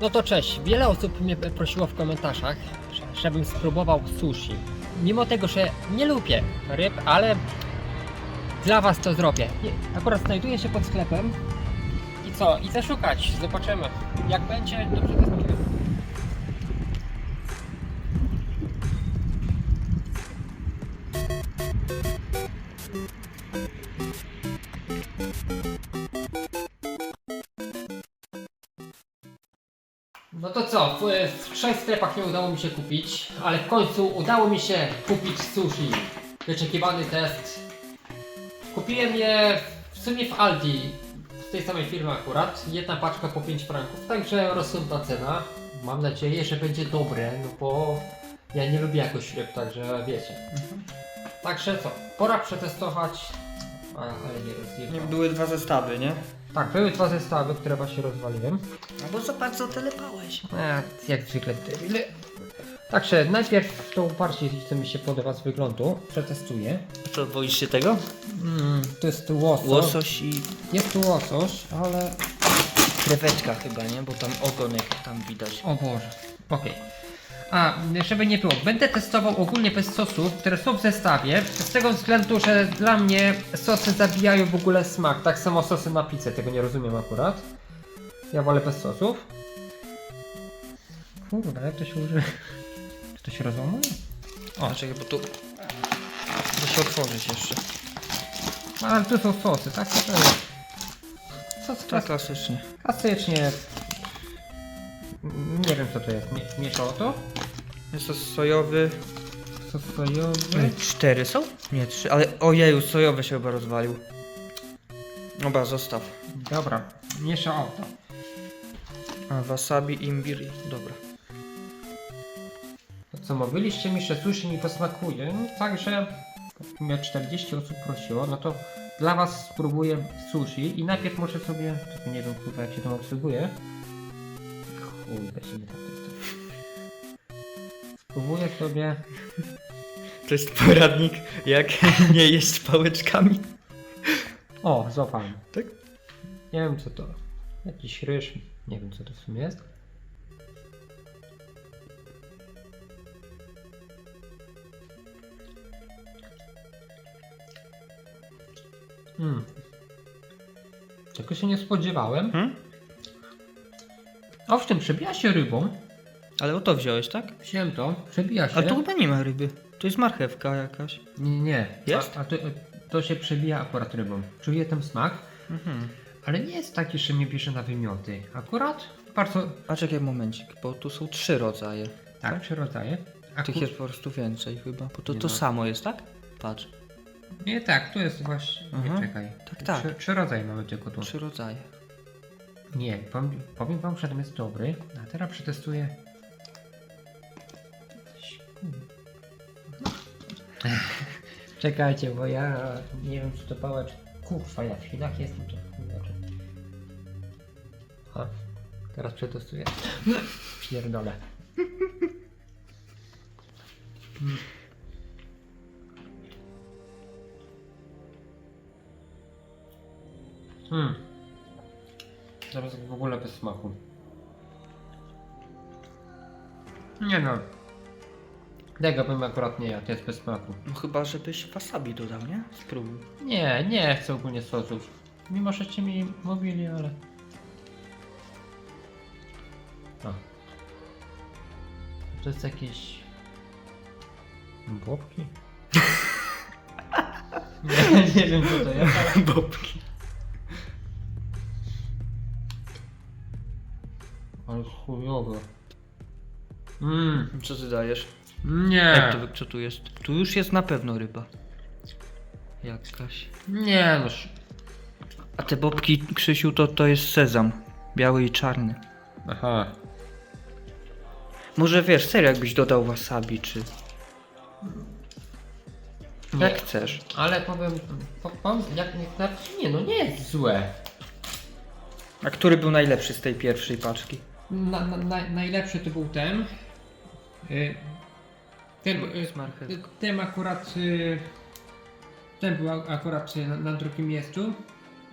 No to cześć. Wiele osób mnie prosiło w komentarzach, że- żebym spróbował sushi. Mimo tego, że nie lubię ryb, ale dla Was to zrobię. Akurat znajduję się pod sklepem. I co? Idę szukać. Zobaczymy. Jak będzie. No to co, w, w trzech sklepach nie udało mi się kupić, ale w końcu udało mi się kupić sushi. Wyczekiwany test. Kupiłem je w sumie w Aldi, z tej samej firmy akurat. Jedna paczka po 5 franków, także rozsądna cena. Mam nadzieję, że będzie dobre, no bo ja nie lubię jakoś ryb, także wiecie. Także co, pora przetestować, a, ale nie rozjechałem. Były dwa zestawy, nie? Tak, były dwa zestawy, które właśnie rozwaliłem. No bo zobacz co telepałeś. A, jak zwykle debile. Także najpierw tą bardziej co mi się podoba z wyglądu przetestuję. Co, boisz się tego? Mm, to jest łosoś. Łosoś i Jest tu łosoś, ale... kreweczka chyba, nie? Bo tam ogonek tam widać. O Boże. Okej. A, żeby nie było, będę testował ogólnie bez sosów, które są w zestawie, z tego względu, że dla mnie sosy zabijają w ogóle smak, tak samo sosy na pizzę, tego nie rozumiem akurat. Ja wolę bez sosów. Kurde, jak to się używa? Czy to się rozłamuje? O, czekaj, bo tu... Da się otworzyć jeszcze. Ale tu są sosy, tak? To jest. Sos Tak klas- klasycznie. klasycznie. Nie wiem co to jest. Mie- Mieszało to? To sojowy. Sos sojowy. Cztery są? Nie, trzy. Ale ojeju, sojowy się chyba rozwalił. Dobra, zostaw. Dobra, mieszało to. A wasabi, imbir i... Dobra. To co mówiliście mi, że sushi mi posmakuje, no, także mnie 40 osób prosiło, no to dla was spróbuję sushi i najpierw może sobie, nie wiem kurwa jak się to obsługuje. Chuj, nie tak. Spróbuję sobie, To jest poradnik, jak nie jeść pałeczkami. o złapałem. Tak? Nie wiem co to, jakiś ryż, nie wiem co to w sumie jest. Hmm. Czego się nie spodziewałem. Hmm? Owszem, przebija się rybą. Ale o to wziąłeś, tak? Wziąłem to, przebija się. A tu chyba nie ma ryby. To jest marchewka jakaś. Nie, nie. Jest? A, a to, to się przebija akurat rybą. Czuję ten smak, Mhm. ale nie jest taki, że mnie bierze na wymioty. Akurat bardzo... A czekaj momencik, bo tu są trzy rodzaje. Tak, trzy rodzaje. Tych jest po prostu więcej chyba, bo to Nie to ma. samo jest, tak? Patrz, Nie, tak, tu jest właśnie... Nie, Aha. czekaj. Tak, tak. Trzy, trzy rodzaje mamy tylko tu. trzy rodzaje. Nie, powiem, wam, że ten jest dobry. A teraz przetestuję... Czekajcie, bo ja nie wiem, czy to pałacz... Kurwa, ja w Chinach jestem, to kurwa. A, teraz przetestuję. Pierdolę. Hmm. Zaraz w ogóle bez smaku. Nie no. Tego bym akurat nie jadł, jest bez smaku. No chyba, żebyś wasabi dodał, nie? Spróbuj. Nie, nie chcę ogólnie sosów. Mimo, żeście mi mówili, ale... O. To jest jakieś... Bobki? nie, nie wiem co to jest. Bobki. Ale chujowe. Mmm, Co ty dajesz? nie. Jak to, co tu jest? Tu już jest na pewno ryba. Jakaś. Nie no, sz- A te bobki, Krzysiu, to, to jest sezam. Biały i czarny. Aha. Może wiesz, serio jakbyś dodał wasabi, czy... Nie. Jak chcesz. Ale powiem, po, powiem jak, jak na, nie no, nie jest złe. A który był najlepszy z tej pierwszej paczki? Na, na, na, najlepszy to był ten. Y, ten, Z marchewką. ten akurat. Ten był akurat na, na drugim miejscu.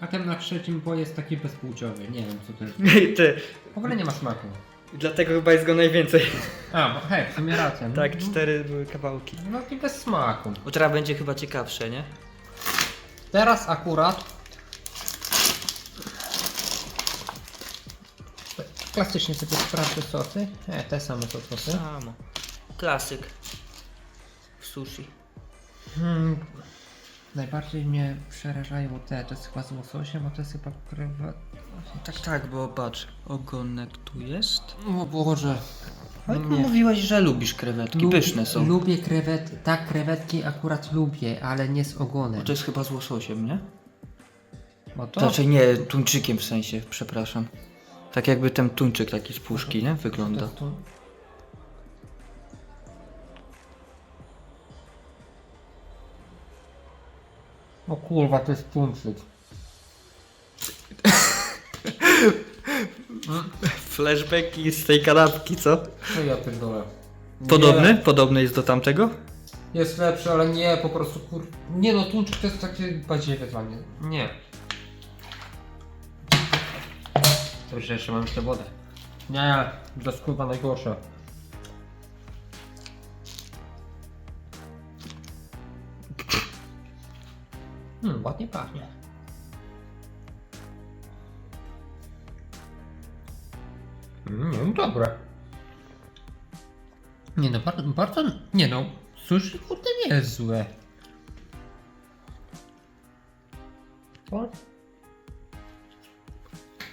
A ten na trzecim, bo jest taki bezpłciowy. Nie wiem co to jest. Ty, W ogóle nie ma smaku. I dlatego chyba jest go najwięcej. A, bo hej, w sumie rację. Tak, cztery były kawałki. No i bez smaku. Bo teraz będzie chyba ciekawsze, nie? Teraz akurat klasycznie sobie sprawdzę sosy. E, te same to sosy. Samo. Klasyk. W sushi. Hmm. Najbardziej mnie przerażają te, to jest chyba z łososiem, bo to jest chyba krewet. Tak, tak, bo patrz, ogonek tu jest. O Boże. Ale Nie. mówiłaś, że lubisz krewetki, Lu- pyszne są. Lubię krewet, tak krewetki akurat lubię, ale nie z ogonem. Bo to jest chyba z łososiem, nie? Bo to, Znaczy nie, tuńczykiem w sensie, przepraszam. Tak jakby ten tuńczyk taki z puszki, nie? Wygląda. jest to... O kurwa, to jest tuńczyk. Flashbacki z tej kanapki, co? Co ja pierdolę? Podobny? Podobny jest do tamtego? Nie, jest lepszy, ale nie, po prostu kur... Nie no, tuńczyk to jest takie badziewie dla mnie. Nie. Dobrze, jeszcze mam jeszcze wodę. Nie, to jest kurwa najgorsze. Hmm, ładnie pachnie. Mm, no dobre. Nie no, bardzo, bardzo, nie no, sushi kurde nie jest złe.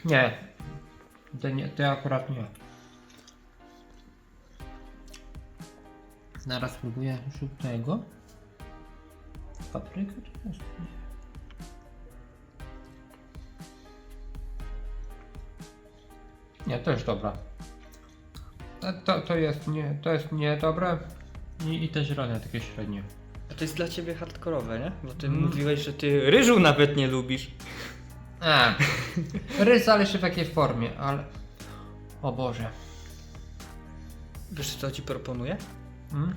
Nie. To nie, to akurat nie. Zaraz spróbuję żółtego. Papryka czy jest? Nie. Nie, to jest dobra. To, to, to jest nie, to jest niedobre i, i te zielone takie średnie. A to jest dla ciebie hardkorowe, nie? Bo ty Mm. mówiłeś, że ty ryżu nawet nie lubisz. A, rys, ale jeszcze w jakiej formie, ale... O Boże. Wiesz co ci proponuję? Mm?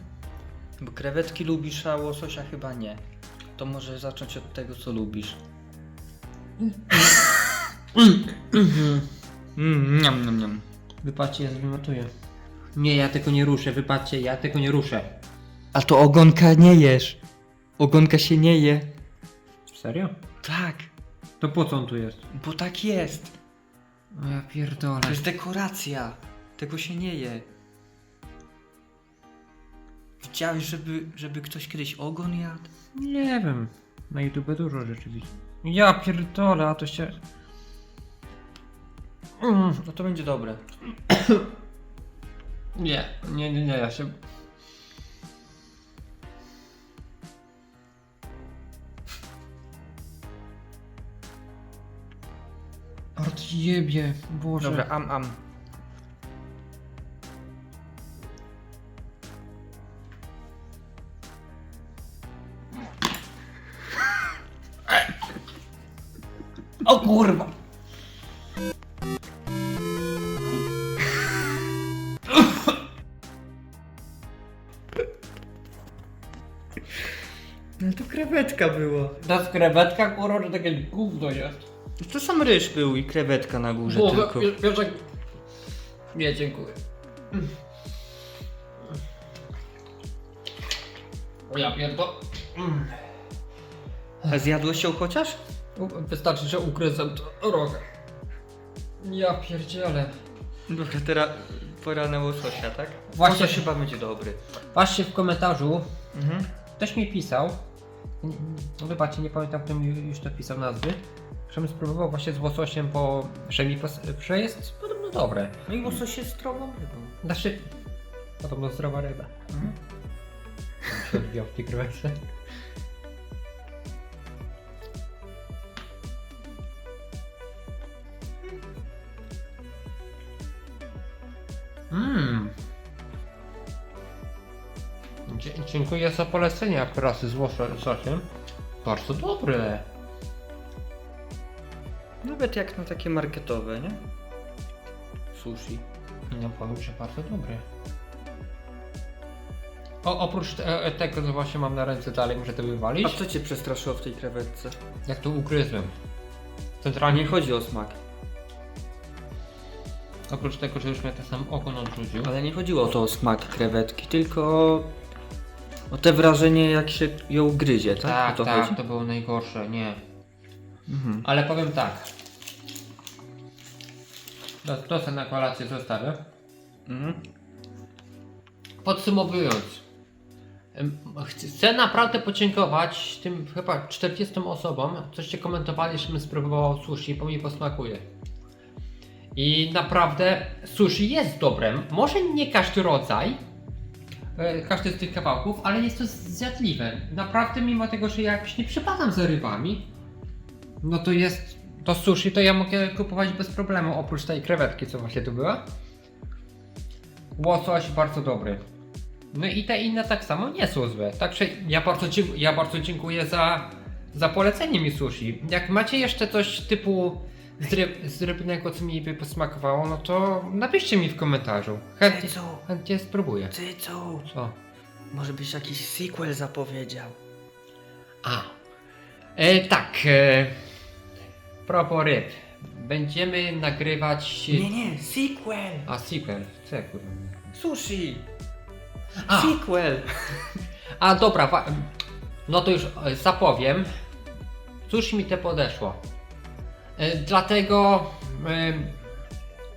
Bo krewetki lubisz, a łososia chyba nie. To może zacząć od tego, co lubisz. Mm, niam, niam, niam. Wypatrzcie, ja zwymiotuję. Nie, ja tego nie ruszę, wypatrzcie, ja tego nie ruszę. A to ogonka nie jesz. Ogonka się nie je. Serio? Tak, To po co on tu jest? bo tak jest. O ja pierdolę. To jest dekoracja. Tego się nie je. Widziałeś, żeby, żeby ktoś kiedyś ogon jadł? Nie wiem. Na YouTube dużo rzeczywiście. Ja pierdolę, a to się... Mm. No to będzie dobre. Nie, nie, nie, nie, ja się... Odjebie, Boże. Dobra, am, am. O kurwa! No to krewetka była. To jest krewetka, kurwa, że takie gówno jest. To sam ryż był i krewetka na górze Boże, tylko. wiesz, wiesz jak... Nie, dziękuję. O ja pierdol... Mm. A zjadłeś się chociaż? U- Wystarczy, że ugryzę to rogę. Ja pierdzielę. Dobra, teraz pora na łososia, tak? Właśnie- Łosoś chyba będzie dobry. Patrzcie w komentarzu, Mhm. ktoś mi pisał, n- wybaczcie, nie pamiętam mi już to pisał nazwy, żebym spróbował właśnie z łososiem, bo że mi że jest podobno dobre. No i łosoś jest zdrową rybą. Znaczy, podobno zdrowa ryba. Mhm. Tam się odbijał w tej krewetce. Mmm. Dziękuję za polecenie akurat z łososiem. Bardzo dobre. Nawet jak na takie marketowe, nie? Sushi. No powiem, że bardzo dobre. O, oprócz te, e, tego, co właśnie mam na ręce dalej, muszę to A wywalić. co cię przestraszyło w tej krewetce? Jak to ugryzłem. A Centralnie nie chodzi o smak. Oprócz tego, że już mnie ten sam ogon odrzucił. Ale nie chodziło o to o smak krewetki, tylko o te wrażenie jak się ją gryzie, tak? Tak, o to tak, chodzi? to było najgorsze, nie. Mhm. Ale powiem tak. To, to sobie na kolację zostawię. Mhm. Podsumowując. em, Chcę naprawdę podziękować tym chyba 40 osobom, coście komentowali, żebym spróbował sushi, bo mi posmakuje. I naprawdę sushi jest dobrem. Może nie każdy rodzaj, każdy z tych kawałków, ale jest to zjadliwe. Naprawdę mimo tego, że ja jakoś nie przypadam za rybami, no to jest to sushi, to ja mogę kupować bez problemu, oprócz tej krewetki, co właśnie tu była. Łosoś bardzo dobry. No i te inne tak samo nie są złe. Także ja bardzo, ja bardzo dziękuję za, za polecenie mi sushi. Jak macie jeszcze coś typu rybnego, co mi by posmakowało, no to napiszcie mi w komentarzu. Chętnie, Cycu, chętnie spróbuję. cycu, Co? może byś jakiś sequel zapowiedział? A. E, tak. E, propos ryb. Będziemy nagrywać... Nie, nie, sequel! A, sequel. Co ja kurwa? Sushi! A. Sequel! A dobra, no to już e, zapowiem. Cóż mi te podeszło. E, dlatego e,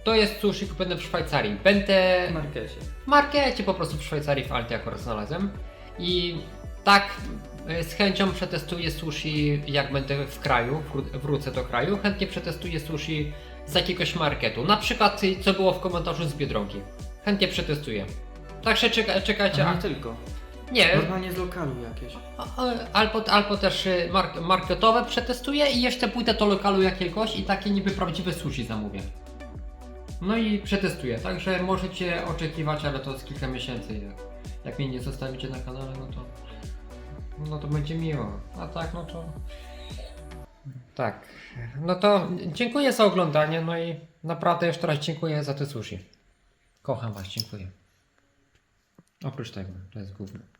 to jest sushi kupione w Szwajcarii. Będę W markecie. w markecie po prostu w Szwajcarii w Alti akurat znalazłem. I tak e, z chęcią przetestuję sushi jak będę w kraju, wró- wrócę do kraju. Chętnie przetestuję sushi z jakiegoś marketu. Na przykład co było w komentarzu z Biedronki. Chętnie przetestuję. Także czeka, czekajcie. A A, tylko. Nie, Normalnie z lokalu jakieś. Albo, albo też y, mark, marketowe przetestuję i jeszcze pójdę do lokalu jakiegoś i takie niby prawdziwe sushi zamówię. No i przetestuję, także możecie oczekiwać, ale to z kilka miesięcy. Jak, jak mnie nie zostawicie na kanale, no to no to będzie miło. A tak, no to tak. No to dziękuję za oglądanie, no i naprawdę jeszcze raz dziękuję za te sushi. Kocham was, dziękuję. Oprócz tego, to jest główne.